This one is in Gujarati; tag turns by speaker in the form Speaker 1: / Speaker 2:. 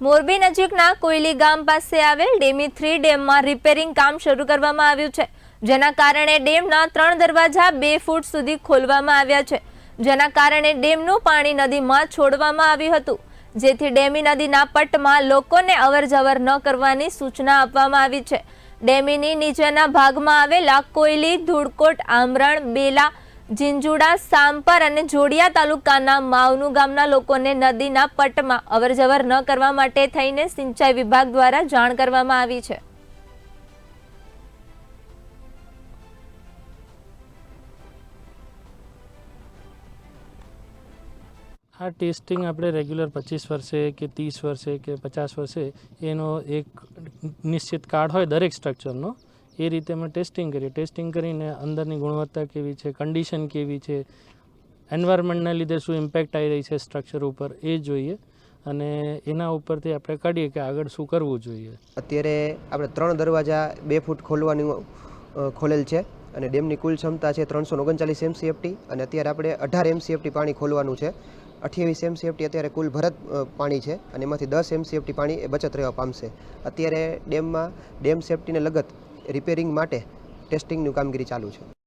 Speaker 1: મોરબી નજીકના કોયલી ગામ પાસે આવેલ ડેમી થ્રી ડેમમાં રિપેરિંગ કામ શરૂ કરવામાં આવ્યું છે. જેના કારણે ડેમના ત્રણ દરવાજા બે ફૂટ સુધી ખોલવામાં આવ્યા છે. જેના કારણે ડેમનું પાણી નદીમાં છોડવામાં આવ્યું હતું. જેથી ડેમી નદીના પટમાં લોકોને અવરજવર ન કરવાની સૂચના આપવામાં આવી છે. ડેમીની નીચેના ભાગમાં આવેલા કોયલી, ધૂળકોટ, આમરણ, બેલા ઝીંઝુડા સાંપર અને જોડિયા તાલુકાના માવનુ ગામના લોકોને નદીના પટમાં અવરજવર ન કરવા માટે થઈને સિંચાઈ વિભાગ દ્વારા જાણ કરવામાં આવી છે.
Speaker 2: આ ટેસ્ટિંગ આપણે રેગ્યુલર પચીસ વર્ષે કે ત્રીસ વર્ષે કે પચાસ વર્ષે એનો એક નિશ્ચિત કાર્ડ હોય દરેક સ્ટ્રક્ચરનો એ રીતે અમે ટેસ્ટિંગ કરીએ. ટેસ્ટિંગ કરીને અંદરની ગુણવત્તા કેવી છે કન્ડિશન કેવી છે એન્વાયરમેન્ટના લીધે શું ઇમ્પેક્ટ આવી રહી છે સ્ટ્રક્ચર ઉપર એ જોઈએ. અને એના ઉપરથી આપણે કાઢીએ કે આગળ શું કરવું જોઈએ.
Speaker 3: અત્યારે આપણે ત્રણ દરવાજા બે ફૂટ ખોલવાનું ખોલેલ છે અને ડેમની કુલ ક્ષમતા છે ત્રણસો ઓગણચાલીસ એમસીએફટી અને અત્યારે આપણે અઢાર એમસીએફટી પાણી ખોલવાનું છે. અઠ્યાવીસ એમસીએફટી અત્યારે કુલ ભરત પાણી છે અને એમાંથી દસ એમસીએફટી પાણી એ બચત રહેવા પામશે. અત્યારે ડેમમાં, ડેમ સેફટીને લગત રિપેરિંગ માટે ટેસ્ટિંગનું કામગીરી ચાલુ છે.